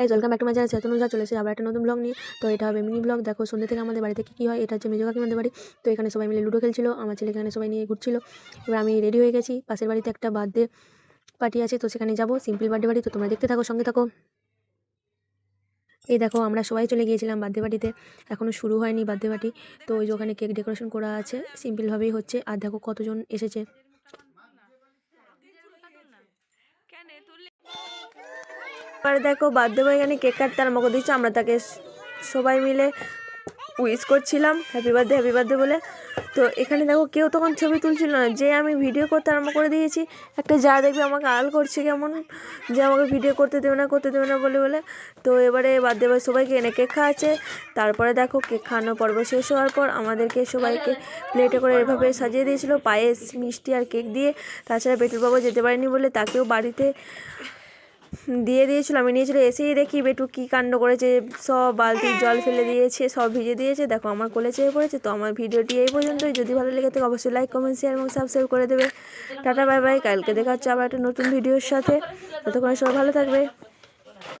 এই welcome back to my channel Chetan Ojha চলেছে আবার একটা নতুন ব্লগ নিয়ে। তো এটা হবে মিনি ব্লগ দেখো, সন্ধ্যে থেকে আমাদের বাড়িতে কী কী হয়, এটা হচ্ছে মেজো কাকিমাদের বাড়ি। তো এখানে সবাই মিলে লুডো খেলছিল, আমার ছেলে এখানে সবাই নিয়ে ঘুরছিল। এবার আমি রেডি হয়ে গেছি, পাশের বাড়িতে একটা বার্থডে পার্টি আছে, তো সেখানে যাব। সিম্পল বার্থডে বাড়ি তো তোমরা দেখতে থাকো, সঙ্গে থাকো। এই দেখো, আমরা সবাই চলে গিয়েছিলাম বার্থডে পার্টিতে এখনও শুরু হয়নি বার্থডে পার্টি তো ওই যে ওখানে কেক ডেকোরেশন করা আছে সিম্পলভাবেই হচ্ছে। আর দেখো কতজন এসেছে। এবার দেখো বার্থডে বয় এখানে কেক কাটতে আরম্ভ করে দিচ্ছে আমরা তাকে সবাই মিলে উইশ করছিলাম হ্যাপি বার্থডে হ্যাপি বার্থডে বলে। তো এখানে দেখো কেউ তখন ছবি তুলছিল না, যে আমি ভিডিও করতে আরম্ভ করে দিয়েছি, একটা যা দেখবে আমাকে আল করছে কেমন, যে আমাকে ভিডিও করতে দেবে না, করতে দেবে না বলে বলে। তো এবারে বার্থডে বয় সবাইকে এনে কেক খাওয়াচ্ছে, তারপরে দেখো কেক খাওয়ানোর পর্ব শেষ হওয়ার পর আমাদেরকে সবাইকে প্লেটে করে এভাবে সাজিয়ে দিয়েছিল, পায়েস, মিষ্টি আর কেক দিয়ে। তাছাড়া পেটুরবাবু যেতে পারেনি বলে তাকেও বাড়িতে দিয়ে দিয়েছিল, আমি নিয়েছিল, এসেই দেখি বেটু কী কাণ্ড করেছে, সব বালতির জল ফেলে দিয়েছে, সব ভিজে দিয়েছে, দেখো আমার কোলে চেয়ে পড়েছে, তো আমার ভিডিওটি এই পর্যন্তই, যদি ভালো লেগে থাকে অবশ্যই লাইক কমেন্ট শেয়ার এবং সাবস্ক্রাইব করে দেবে। টাটা বাই বাই কালকে দেখা হচ্ছে আবার একটা নতুন ভিডিওর সাথে, ততক্ষণ সবাই ভালো থাকবে।